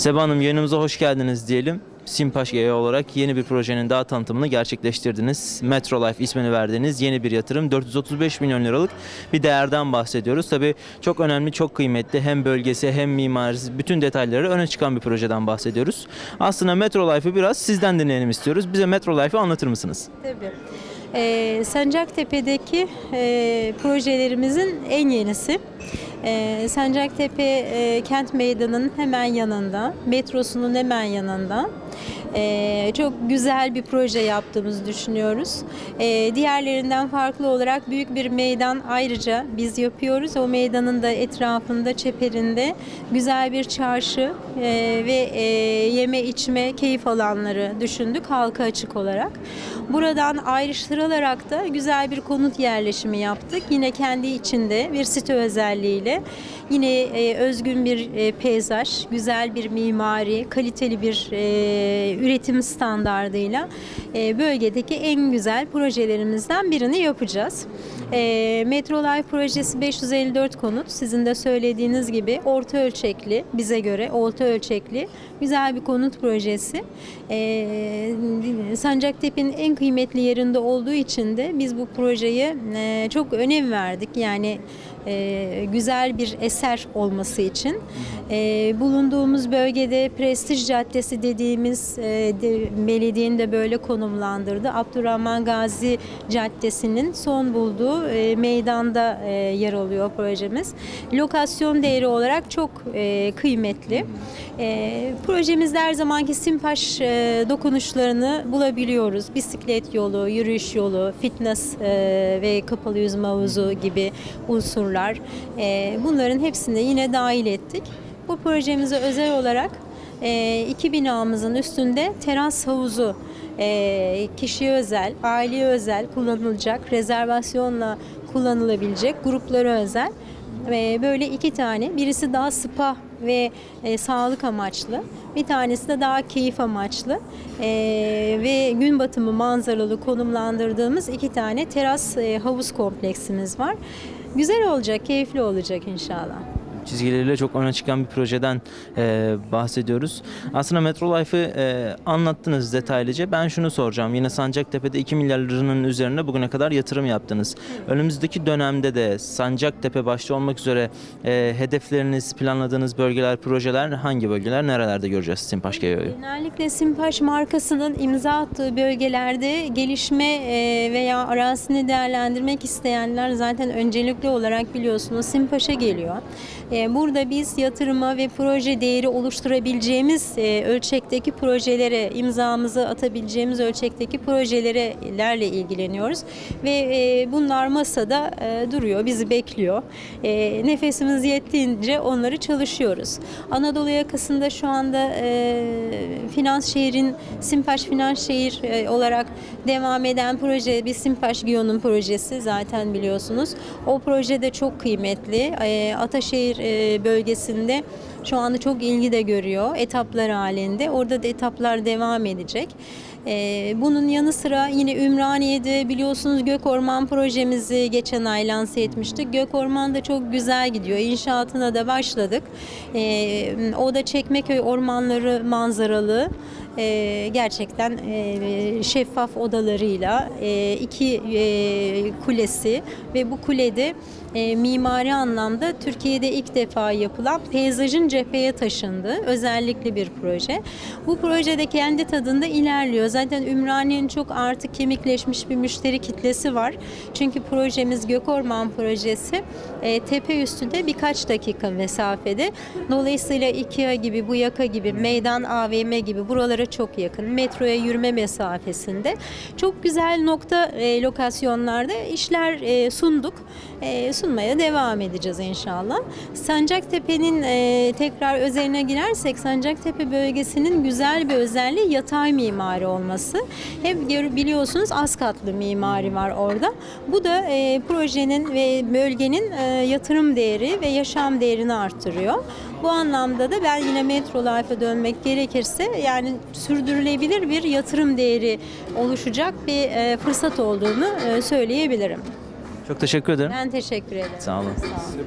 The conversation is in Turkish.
Seba Hanım yayınımıza hoş geldiniz diyelim. Simpaş GE olarak yeni bir projenin daha tanıtımını gerçekleştirdiniz. Metro Life ismini verdiğiniz yeni bir yatırım. 435 milyon liralık bir değerden bahsediyoruz. Tabii çok önemli, çok kıymetli hem bölgesi hem mimarisi bütün detayları öne çıkan bir projeden bahsediyoruz. Aslında Metro Life'ı biraz sizden dinleyelim istiyoruz. Bize Metro Life'ı anlatır mısınız? Tabii. Ee, Sancaktepe'deki e, projelerimizin en yenisi. Ee, Sancaktepe e, kent meydanının hemen yanında, metrosunun hemen yanında. Ee, çok güzel bir proje yaptığımızı düşünüyoruz. Ee, diğerlerinden farklı olarak büyük bir meydan ayrıca biz yapıyoruz. O meydanın da etrafında, çeperinde güzel bir çarşı e, ve e, yeme içme keyif alanları düşündük halka açık olarak. Buradan ayrıştırılarak da güzel bir konut yerleşimi yaptık. Yine kendi içinde bir site özelliğiyle yine e, özgün bir e, peyzaj, güzel bir mimari, kaliteli bir e, üretim standardıyla e, bölgedeki en güzel projelerimizden birini yapacağız. E, Metro Life projesi 554 konut. Sizin de söylediğiniz gibi orta ölçekli, bize göre orta ölçekli güzel bir konut projesi. E, Sancaktepe'nin en kıymetli yerinde olduğu için de biz bu projeye e, çok önem verdik. Yani e, güzel bir eser olması için. E, bulunduğumuz bölgede Prestij Caddesi dediğimiz e, de, belediyenin de böyle konumlandırdı. Abdurrahman Gazi Caddesi'nin son bulduğu e, meydanda e, yer alıyor projemiz. Lokasyon değeri olarak çok e, kıymetli. E, projemizde her zamanki Simpaş e, dokunuşlarını bulabiliyoruz. Bisiklet yolu, yürüyüş yolu, fitness e, ve kapalı yüzme havuzu gibi unsurlar. E, bunların hepsini yine dahil ettik. Bu projemize özel olarak e, iki binamızın üstünde teras havuzu e, kişiye özel, aileye özel kullanılacak, rezervasyonla kullanılabilecek gruplara özel ve böyle iki tane birisi daha spa ve e, sağlık amaçlı bir tanesi de daha keyif amaçlı E, ve gün batımı manzaralı konumlandırdığımız iki tane teras e, havuz kompleksimiz var. Güzel olacak, keyifli olacak inşallah. Çizgileriyle çok öne çıkan bir projeden e, bahsediyoruz. Aslında Metro Life'ı e, anlattınız detaylıca. Ben şunu soracağım. Yine Sancaktepe'de 2 milyar liranın üzerine bugüne kadar yatırım yaptınız. Önümüzdeki dönemde de Sancaktepe başta olmak üzere e, hedefleriniz, planladığınız bölgeler, projeler hangi bölgeler, nerelerde göreceğiz Simpaş GEO'yu? Genellikle Simpaş markasının imza attığı bölgelerde gelişme e, veya arazisini değerlendirmek isteyenler zaten öncelikli olarak biliyorsunuz Simpaş'a geliyor. E, Burada biz yatırıma ve proje değeri oluşturabileceğimiz e, ölçekteki projelere, imzamızı atabileceğimiz ölçekteki projelerle ilgileniyoruz. Ve e, bunlar masada e, duruyor, bizi bekliyor. Nefesimiz yettiğince onları çalışıyoruz. Anadolu yakasında şu anda Finans Şehir'in Simpaş Finans Şehir olarak devam eden proje bir Simpaş Giyon'un projesi zaten biliyorsunuz. O proje de çok kıymetli. Ataşehir bölgesinde şu anda çok ilgi de görüyor etaplar halinde. Orada da etaplar devam edecek. Ee, bunun yanı sıra yine Ümraniye'de biliyorsunuz Gök Orman projemizi geçen ay lanse etmiştik. Gök Orman da çok güzel gidiyor. İnşaatına da başladık. Ee, o da Çekmeköy ormanları manzaralı. Ee, gerçekten e, şeffaf odalarıyla e, iki e, kulesi ve bu kulede e, mimari anlamda Türkiye'de ilk defa yapılan peyzajın cepheye taşındığı özellikle bir proje. Bu projede kendi tadında ilerliyor. Zaten Ümraniye'nin çok artık kemikleşmiş bir müşteri kitlesi var. Çünkü projemiz Gökorman projesi e, tepe üstünde birkaç dakika mesafede. Dolayısıyla IKEA gibi, bu yaka gibi, meydan AVM gibi buralara çok yakın. Metroya yürüme mesafesinde. Çok güzel nokta e, lokasyonlarda işler e, sunduk. E, sunmaya devam edeceğiz inşallah. Sancaktepe'nin e, tekrar özeline girersek Sancaktepe bölgesinin güzel bir özelliği yatay mimari olması. Hep biliyorsunuz az katlı mimari var orada. Bu da e, projenin ve bölgenin e, yatırım değeri ve yaşam değerini artırıyor. Bu anlamda da ben yine Metro Life'a dönmek gerekirse yani sürdürülebilir bir yatırım değeri oluşacak bir e, fırsat olduğunu e, söyleyebilirim. Çok teşekkür ederim. Ben teşekkür ederim. Sağ olun. Sağ olun.